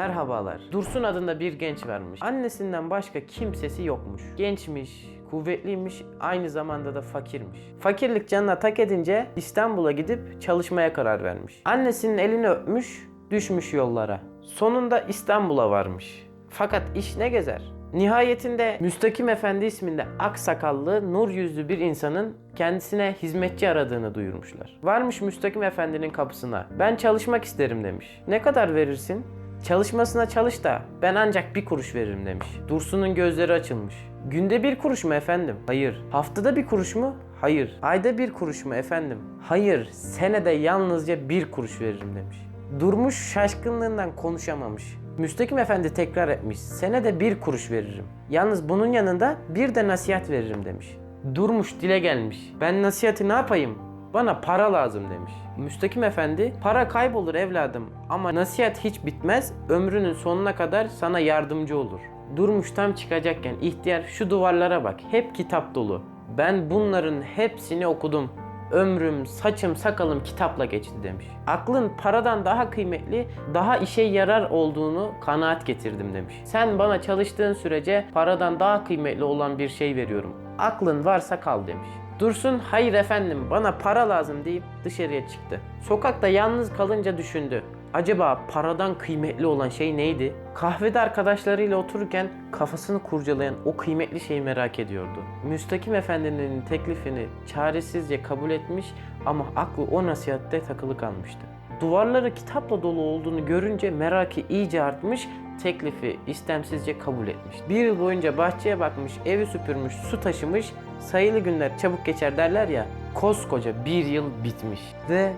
Merhabalar. Dursun adında bir genç varmış. Annesinden başka kimsesi yokmuş. Gençmiş, kuvvetliymiş, aynı zamanda da fakirmiş. Fakirlik canına tak edince İstanbul'a gidip çalışmaya karar vermiş. Annesinin elini öpmüş, düşmüş yollara. Sonunda İstanbul'a varmış. Fakat iş ne gezer? Nihayetinde Müstakim Efendi isminde ak sakallı, nur yüzlü bir insanın kendisine hizmetçi aradığını duyurmuşlar. Varmış Müstakim Efendi'nin kapısına. Ben çalışmak isterim demiş. Ne kadar verirsin? Çalışmasına çalış da ben ancak bir kuruş veririm demiş. Dursun'un gözleri açılmış. Günde bir kuruş mu efendim? Hayır. Haftada bir kuruş mu? Hayır. Ayda bir kuruş mu efendim? Hayır. Senede yalnızca bir kuruş veririm demiş. Durmuş şaşkınlığından konuşamamış. Müstakim Efendi tekrar etmiş. Senede bir kuruş veririm. Yalnız bunun yanında bir de nasihat veririm demiş. Durmuş dile gelmiş. Ben nasihati ne yapayım? Bana para lazım demiş. Müstakim Efendi, para kaybolur evladım ama nasihat hiç bitmez, ömrünün sonuna kadar sana yardımcı olur. Durmuş tam çıkacakken ihtiyar şu duvarlara bak, hep kitap dolu. Ben bunların hepsini okudum. Ömrüm, saçım, sakalım kitapla geçti demiş. Aklın paradan daha kıymetli, daha işe yarar olduğunu kanaat getirdim demiş. Sen bana çalıştığın sürece paradan daha kıymetli olan bir şey veriyorum. Aklın varsa kal demiş. Dursun hayır efendim bana para lazım deyip dışarıya çıktı. Sokakta yalnız kalınca düşündü. Acaba paradan kıymetli olan şey neydi? Kahvede arkadaşlarıyla otururken kafasını kurcalayan o kıymetli şeyi merak ediyordu. Müstakim Efendi'nin teklifini çaresizce kabul etmiş ama aklı o nasihatte takılı kalmıştı. Duvarları kitapla dolu olduğunu görünce merakı iyice artmış, teklifi istemsizce kabul etmiş. Bir yıl boyunca bahçeye bakmış, evi süpürmüş, su taşımış, sayılı günler çabuk geçer derler ya, koskoca bir yıl bitmiş. Ve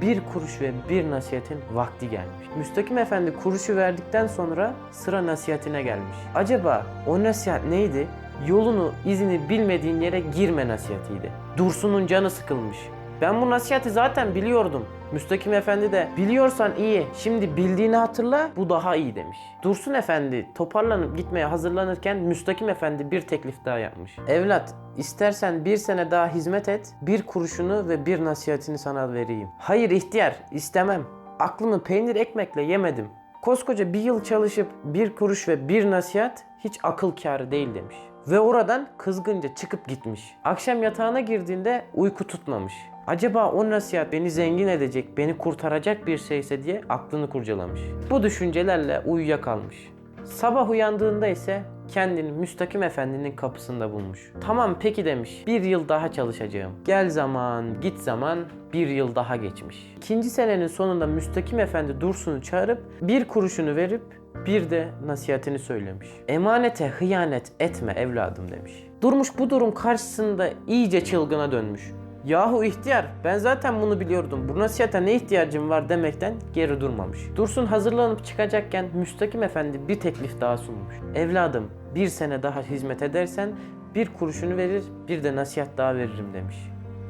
bir kuruş ve bir nasihatin vakti gelmiş. Müstakim Efendi kuruşu verdikten sonra sıra nasihatine gelmiş. Acaba o nasihat neydi? Yolunu, izini bilmediğin yere girme nasihatiydi. Dursun'un canı sıkılmış. Ben bu nasihati zaten biliyordum. Müstakim Efendi de biliyorsan iyi, şimdi bildiğini hatırla, bu daha iyi demiş. Dursun Efendi toparlanıp gitmeye hazırlanırken Müstakim Efendi bir teklif daha yapmış. Evlat, istersen bir sene daha hizmet et, bir kuruşunu ve bir nasihatini sana vereyim. Hayır ihtiyar, istemem. Aklımı peynir ekmekle yemedim. Koskoca bir yıl çalışıp bir kuruş ve bir nasihat hiç akıl kârı değil demiş. Ve oradan kızgınca çıkıp gitmiş. Akşam yatağına girdiğinde uyku tutmamış. Acaba o nasihat beni zengin edecek, beni kurtaracak bir şeyse diye aklını kurcalamış. Bu düşüncelerle uyuyakalmış. Sabah uyandığında ise kendini Müstakim Efendi'nin kapısında bulmuş. Tamam peki demiş. Bir yıl daha çalışacağım. Gel zaman, git zaman bir yıl daha geçmiş. İkinci senenin sonunda Müstakim Efendi Dursun'u çağırıp bir kuruşunu verip bir de nasihatini söylemiş. Emanete hıyanet etme evladım demiş. Durmuş bu durum karşısında iyice çılgına dönmüş. Yahu ihtiyar ben zaten bunu biliyordum. Bu nasihata ne ihtiyacım var demekten geri durmamış. Dursun hazırlanıp çıkacakken Müstakim Efendi bir teklif daha sunmuş. Evladım bir sene daha hizmet edersen bir kuruşunu verir bir de nasihat daha veririm demiş.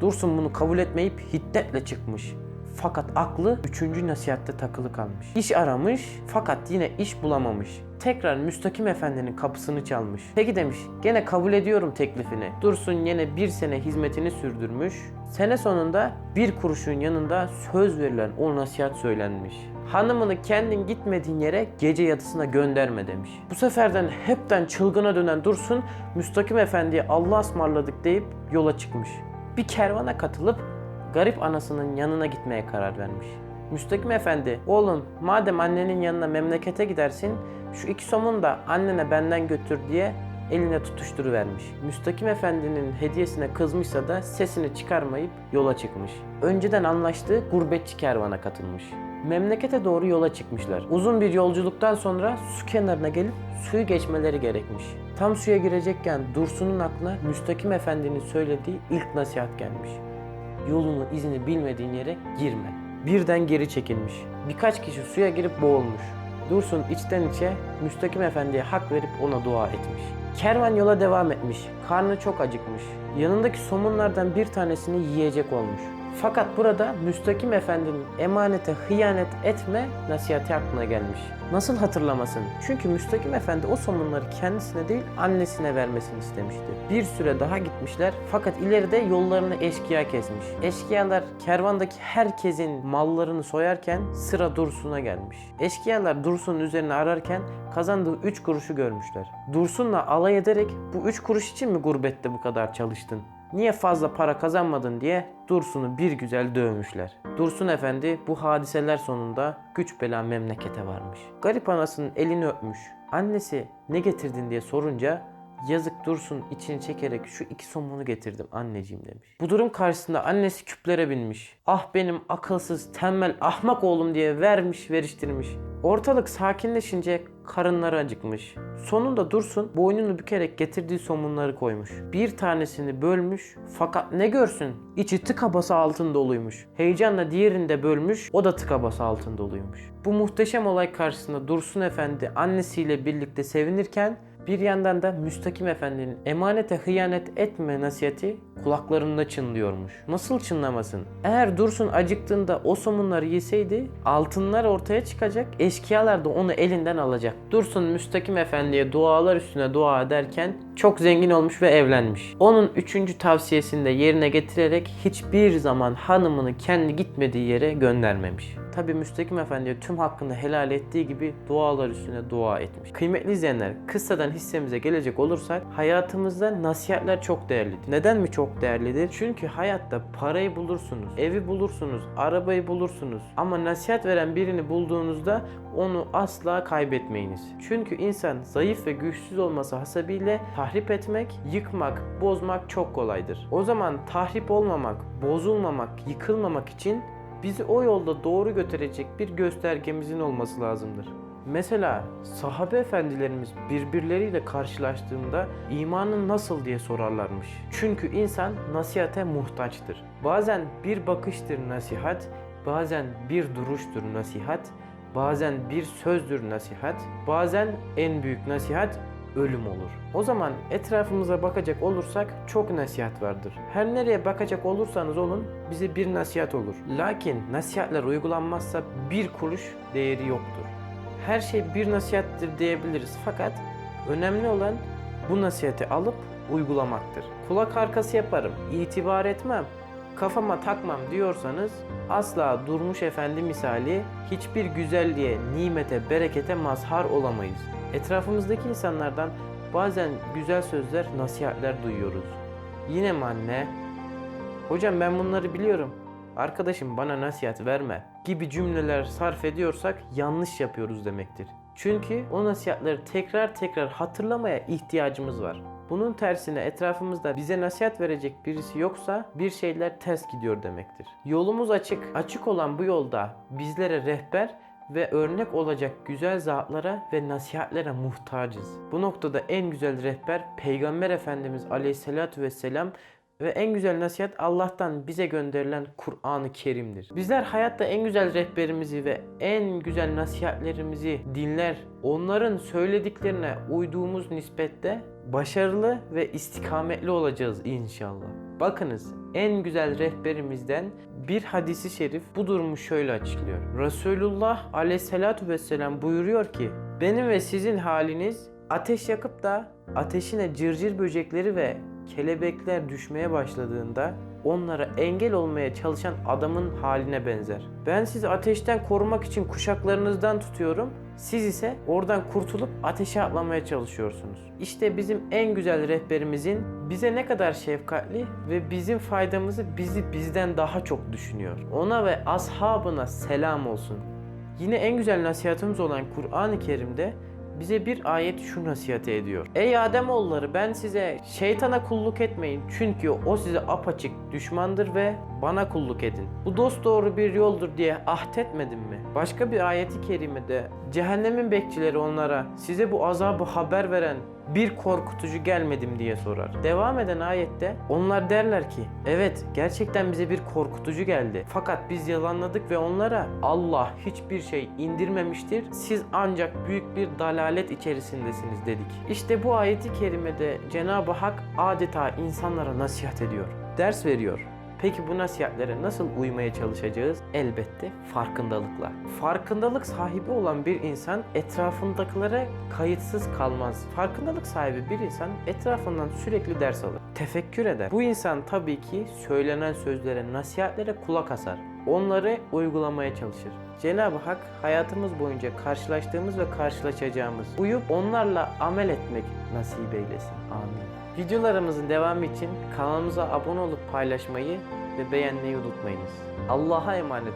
Dursun bunu kabul etmeyip hiddetle çıkmış. Fakat aklı üçüncü nasihatte takılı kalmış. İş aramış fakat yine iş bulamamış. Tekrar Müstakim Efendi'nin kapısını çalmış. Peki demiş gene kabul ediyorum teklifini. Dursun yine bir sene hizmetini sürdürmüş. Sene sonunda bir kuruşun yanında söz verilen o nasihat söylenmiş. Hanımını kendin gitmediğin yere gece yatısına gönderme demiş. Bu seferden hepten çılgına dönen Dursun Müstakim Efendi'ye Allah ısmarladık deyip yola çıkmış. Bir kervana katılıp garip anasının yanına gitmeye karar vermiş. Müstakim Efendi, oğlum madem annenin yanına memlekete gidersin, şu iki somun da annene benden götür diye eline tutuşturuvermiş. Müstakim Efendi'nin hediyesine kızmışsa da sesini çıkarmayıp yola çıkmış. Önceden anlaştığı gurbetçi kervana katılmış. Memlekete doğru yola çıkmışlar. Uzun bir yolculuktan sonra su kenarına gelip suyu geçmeleri gerekmiş. Tam suya girecekken Dursun'un aklına Müstakim Efendi'nin söylediği ilk nasihat gelmiş yolunu izini bilmediğin yere girme. Birden geri çekilmiş. Birkaç kişi suya girip boğulmuş. Dursun içten içe Müstakim Efendi'ye hak verip ona dua etmiş. Kervan yola devam etmiş. Karnı çok acıkmış. Yanındaki somunlardan bir tanesini yiyecek olmuş. Fakat burada Müstakim Efendi'nin emanete hıyanet etme nasihati aklına gelmiş. Nasıl hatırlamasın? Çünkü Müstakim Efendi o somunları kendisine değil annesine vermesini istemişti. Bir süre daha gitmişler fakat ileride yollarını eşkıya kesmiş. Eşkıyalar kervandaki herkesin mallarını soyarken sıra Dursun'a gelmiş. Eşkıyalar Dursun'un üzerine ararken kazandığı 3 kuruşu görmüşler. Dursun'la alay ederek bu 3 kuruş için mi gurbette bu kadar çalıştın? Niye fazla para kazanmadın diye Dursun'u bir güzel dövmüşler. Dursun Efendi bu hadiseler sonunda güç bela memlekete varmış. Garip anasının elini öpmüş. Annesi ne getirdin diye sorunca yazık Dursun içini çekerek şu iki somunu getirdim anneciğim demiş. Bu durum karşısında annesi küplere binmiş. Ah benim akılsız, tembel, ahmak oğlum diye vermiş, veriştirmiş. Ortalık sakinleşince karınları acıkmış. Sonunda Dursun boynunu bükerek getirdiği somunları koymuş. Bir tanesini bölmüş fakat ne görsün içi tıka basa altın doluymuş. Heyecanla diğerini de bölmüş o da tıka basa altın doluymuş. Bu muhteşem olay karşısında Dursun Efendi annesiyle birlikte sevinirken bir yandan da Müstakim Efendi'nin emanete hıyanet etme nasihati kulaklarında çınlıyormuş. Nasıl çınlamasın? Eğer Dursun acıktığında o somunları yeseydi altınlar ortaya çıkacak, eşkıyalar da onu elinden alacak. Dursun Müstakim Efendi'ye dualar üstüne dua ederken çok zengin olmuş ve evlenmiş. Onun üçüncü tavsiyesini de yerine getirerek hiçbir zaman hanımını kendi gitmediği yere göndermemiş. Tabi Müstakim Efendi'ye tüm hakkını helal ettiği gibi dualar üstüne dua etmiş. Kıymetli izleyenler, kıssadan hissemize gelecek olursak hayatımızda nasihatler çok değerlidir. Neden mi çok değerlidir? Çünkü hayatta parayı bulursunuz, evi bulursunuz, arabayı bulursunuz. Ama nasihat veren birini bulduğunuzda onu asla kaybetmeyiniz. Çünkü insan zayıf ve güçsüz olması hasebiyle tahrip etmek, yıkmak, bozmak çok kolaydır. O zaman tahrip olmamak, bozulmamak, yıkılmamak için bizi o yolda doğru götürecek bir göstergemizin olması lazımdır. Mesela sahabe efendilerimiz birbirleriyle karşılaştığında imanın nasıl diye sorarlarmış. Çünkü insan nasihate muhtaçtır. Bazen bir bakıştır nasihat, bazen bir duruştur nasihat, bazen bir sözdür nasihat, bazen en büyük nasihat ölüm olur. O zaman etrafımıza bakacak olursak çok nasihat vardır. Her nereye bakacak olursanız olun bize bir nasihat olur. Lakin nasihatler uygulanmazsa bir kuruş değeri yoktur. Her şey bir nasihattir diyebiliriz fakat önemli olan bu nasihati alıp uygulamaktır. Kulak arkası yaparım, itibar etmem, kafama takmam diyorsanız asla Durmuş Efendi misali hiçbir güzelliğe, nimete, berekete mazhar olamayız. Etrafımızdaki insanlardan bazen güzel sözler, nasihatler duyuyoruz. Yine mi anne? Hocam ben bunları biliyorum. Arkadaşım bana nasihat verme gibi cümleler sarf ediyorsak yanlış yapıyoruz demektir. Çünkü o nasihatleri tekrar tekrar hatırlamaya ihtiyacımız var. Bunun tersine etrafımızda bize nasihat verecek birisi yoksa bir şeyler ters gidiyor demektir. Yolumuz açık. Açık olan bu yolda bizlere rehber ve örnek olacak güzel zatlara ve nasihatlere muhtacız. Bu noktada en güzel rehber Peygamber Efendimiz Aleyhisselatü Vesselam ve en güzel nasihat Allah'tan bize gönderilen Kur'an-ı Kerim'dir. Bizler hayatta en güzel rehberimizi ve en güzel nasihatlerimizi dinler, onların söylediklerine uyduğumuz nispette başarılı ve istikametli olacağız inşallah. Bakınız en güzel rehberimizden bir hadisi şerif bu durumu şöyle açıklıyor. Resulullah aleyhissalatu vesselam buyuruyor ki benim ve sizin haliniz ateş yakıp da ateşine cırcır böcekleri ve kelebekler düşmeye başladığında onlara engel olmaya çalışan adamın haline benzer. Ben sizi ateşten korumak için kuşaklarınızdan tutuyorum. Siz ise oradan kurtulup ateşe atlamaya çalışıyorsunuz. İşte bizim en güzel rehberimizin bize ne kadar şefkatli ve bizim faydamızı bizi bizden daha çok düşünüyor. Ona ve ashabına selam olsun. Yine en güzel nasihatımız olan Kur'an-ı Kerim'de bize bir ayet şu nasihati ediyor. Ey Ademoğulları ben size şeytana kulluk etmeyin. Çünkü o size apaçık düşmandır ve bana kulluk edin. Bu dost doğru bir yoldur diye ahdetmedim mi? Başka bir ayeti kerimede cehennemin bekçileri onlara size bu azabı haber veren bir korkutucu gelmedim diye sorar. Devam eden ayette onlar derler ki evet gerçekten bize bir korkutucu geldi. Fakat biz yalanladık ve onlara Allah hiçbir şey indirmemiştir. Siz ancak büyük bir dalalet içerisindesiniz dedik. İşte bu ayeti kerimede Cenab-ı Hak adeta insanlara nasihat ediyor. Ders veriyor. Peki bu nasihatlere nasıl uymaya çalışacağız? Elbette farkındalıkla. Farkındalık sahibi olan bir insan etrafındakilere kayıtsız kalmaz. Farkındalık sahibi bir insan etrafından sürekli ders alır. Tefekkür eder. Bu insan tabii ki söylenen sözlere, nasihatlere kulak asar. Onları uygulamaya çalışır. Cenab-ı Hak hayatımız boyunca karşılaştığımız ve karşılaşacağımız uyup onlarla amel etmek nasip eylesin. Amin. Videolarımızın devamı için kanalımıza abone olup paylaşmayı ve beğenmeyi unutmayınız. Allah'a emanet.